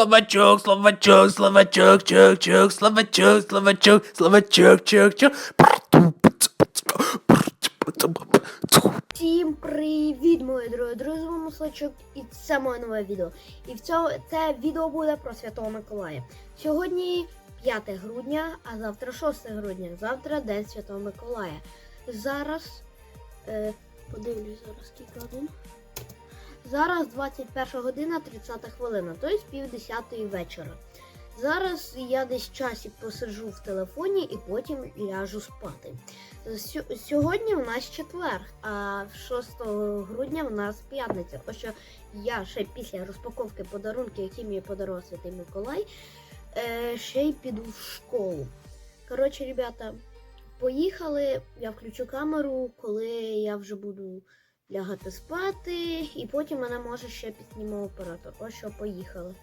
словачок, словачок, словачок, чок, чок, словачок, словачок, словачок, чок, чок. Всім привіт, мої друзі! Друзі, вам Маслачок, і це моє нове відео. І в цьому це відео буде про Святого Миколая. Сьогодні 5 грудня, а завтра 6 грудня. Завтра День Святого Миколая. Зараз е, подивлюсь зараз скільки годин. Зараз 21 година 30 хвилина, тобто пів десятої вечора. Зараз я десь часик посиджу в телефоні і потім ляжу спати. Сьо- Сьогодні у нас четвер, а 6 грудня у нас п'ятниця. Ось що я ще після розпаковки подарунків, які мені подарував Святий Миколай, е, ще й піду в школу. Коротше, ребята, поїхали. Я включу камеру, коли я вже буду лягати спати, і потім мене може ще підсніме оператор. Ось що поїхали.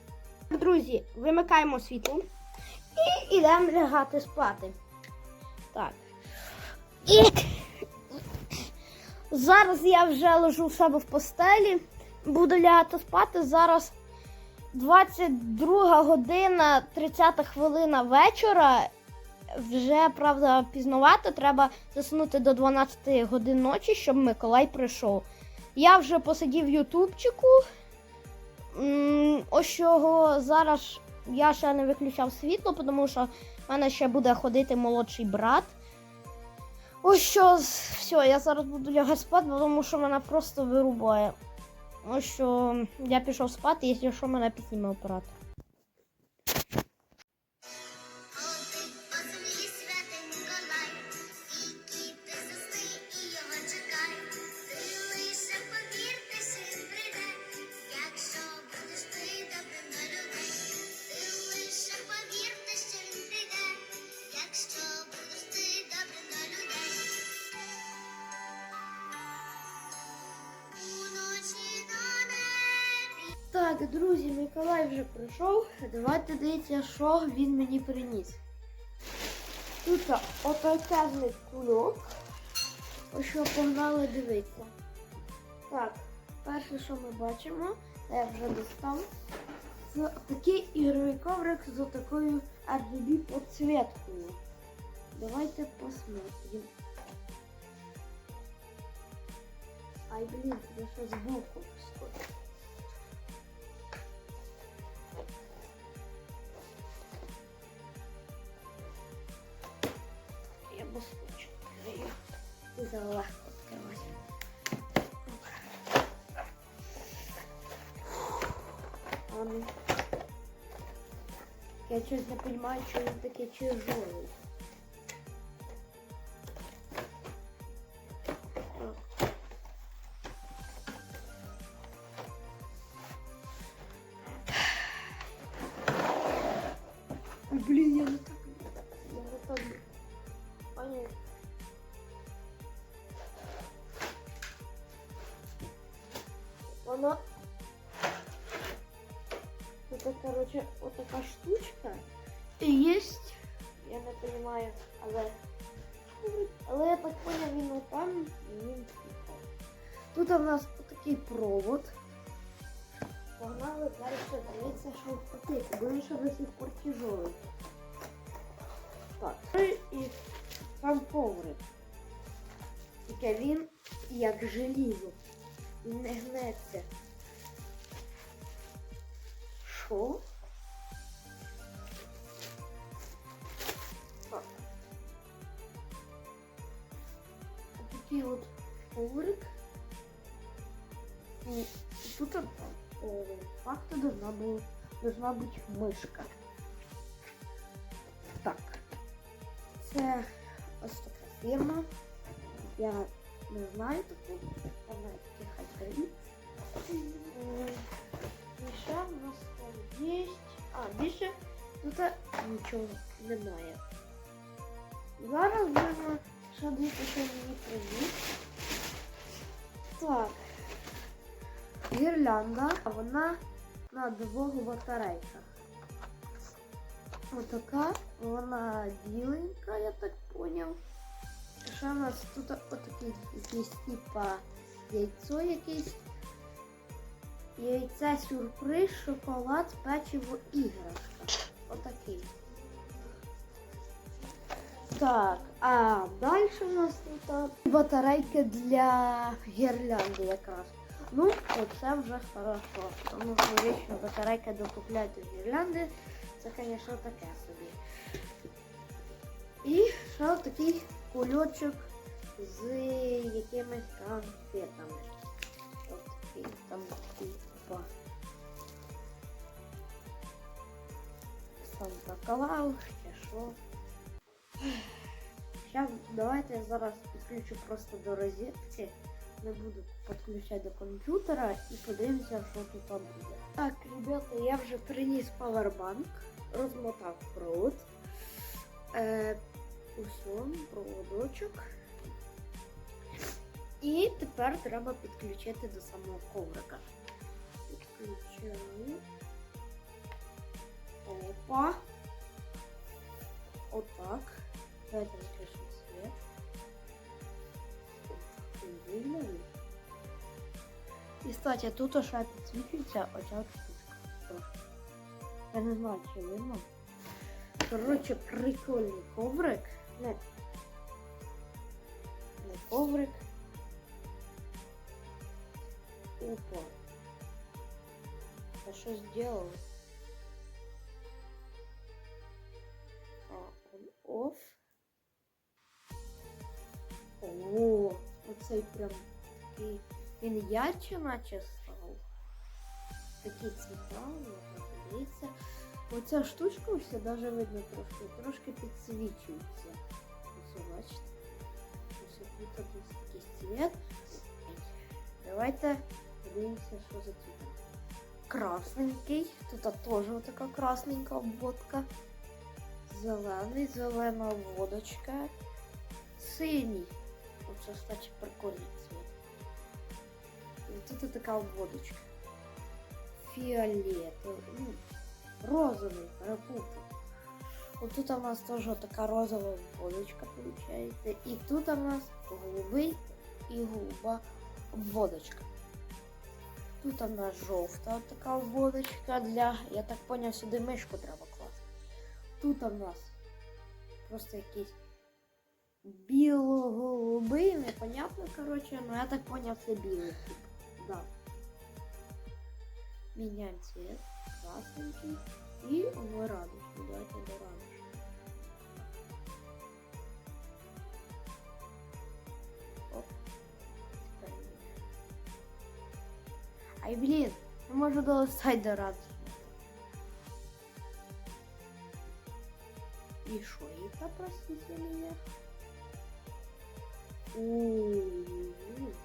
Друзі, вимикаємо світло і йдемо лягати спати. Так. І зараз я вже лежу в себе в постелі, буду лягати спати. Зараз 22 година 30 хвилина вечора. Вже, правда, пізнавато, треба заснути до 12 годин ночі, щоб Миколай прийшов. Я вже посидів в Ютубчику. Ось чого зараз я ще не виключав світло, тому що в мене ще буде ходити молодший брат. Ось що, все, я зараз буду лягати спати, тому що мене просто вирубає. Ось що я пішов спати, якщо що мене підніме оператор. Так, друзі, Миколай вже прийшов. Давайте дивіться, що він мені приніс. Тут отакезний кульок. Ось що погнали дивитися. Так, перше, що ми бачимо, я вже достав. Це такий ігровий коврик з такою RGB підсвіткою. Давайте посмотрим. Ай, блін, це що збоку стоїть. Я безпечно відкрию. І залегко відкривати. А ну. Я щось не розумію, що він такий тяжелий. Так. Ой, Блін, я не Воно. Это, короче, вот такая штучка. И есть. Я не понимаю, але. Але я так понял, він отам і він тут. Тут у нас такий провод. Погнали далі дивіться, що в пакеті, бо він ще до сих пор тяжелий. Так. І сам коврик. Тільки він як желізо. Не гнеться. Що? Так. Такий от коврик. І тут по должна, бу- должна бути мишка. Так. Це ось така фірма. Я не знаю таку. Вона такі хайпері. І ще в нас там є. А, більше тут нічого немає. Зараз будемо ще що мені приніс. Так. Гірлянда, а вона на двох батарейках. Отака, вона біленька, я так поняв. Ще у нас тут отакий якийсь типа яйцо якесь. яйце сюрприз, шоколад, печиво, іграшка. Отакий. Так, а далі у нас тут батарейки для гірлянди якраз. Ну, оце вже хорошо. Тому що вічно батарейки докупляють до гірлянди. Це, звісно, таке собі. І ще такий кульочок з якимись конфетами. Ось такий, там опа. Санта Клаус, чи що. Сейчас давайте я зараз підключу просто до розетки. Не буду підключати до комп'ютера і подивимося, що тут там буде. Так, ребята, я вже приніс павербанк, розмотав провод. Е, усе, проводочок. І тепер треба підключити до самого коврика. Підключаю. Опа. Отак. Давайте выключим свет. І, кстати, тут ось підсвічується оця штучка. Я не знаю, чи видно. Коротше, прикольний коврик. Ну, не коврик. Опа. Я що зробив? А, он оф. О, оцей прям такий. Він ярче наче став. Такі цвіта, подивитися. Оця штучка все даже видно трошки, трошки підсвічується. Ось, бачите. Ось тут якийсь якийсь цвіт. Давайте подивимося, що за цвіт. Красненький. Тут теж така красненька обводка. Зелений, зелена водочка. Синій. Оце, кстати, прикольний цвіт. І тут така обводочка. Фіолетовий. Ну, розовий, перепутав. От тут у нас теж така розова обводочка виходить. І тут у нас голубий і голуба обводочка. Тут у нас жовта от така обводочка для, я так поняв, сюди мишку треба класти. Тут у нас просто якийсь біло-голубий, непонятно, короче, но я так поняв, це білий. Да. Меняем цвет. Красненький. И в радужку. Давайте до радужки. Оп. Ай, блин, не можу долистати до радужки. И шо это, простите меня? Ой-ой-ой.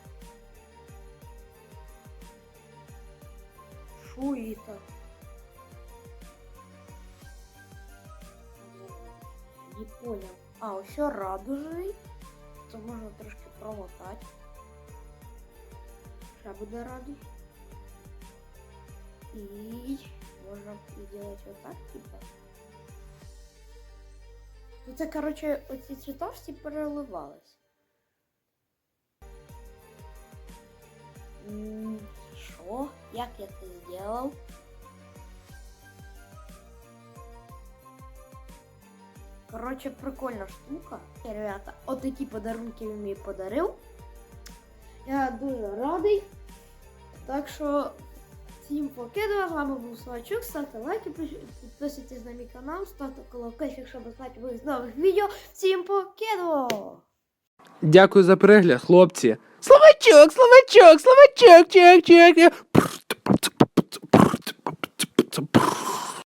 Шо это? Не понял. А, все радужний. То можна трошки промотати. Ще буде радуж. І можна зробити отак, типа. Ну це, короче, оці цвіточки переливались. М, Що? Як я це зробив? Короче, прикольна штука. Ребята, от такі подарунки він мені подарив. Я дуже радий. Так що всім покидаю. З вами був Славчук. Ставте лайки, підписуйтесь на мій канал, ставте колокольчик, щоб знати нових нових відео. Всім покидаю! Дякую за перегляд, хлопці. Словачок, словачок, словачок, чек, чек.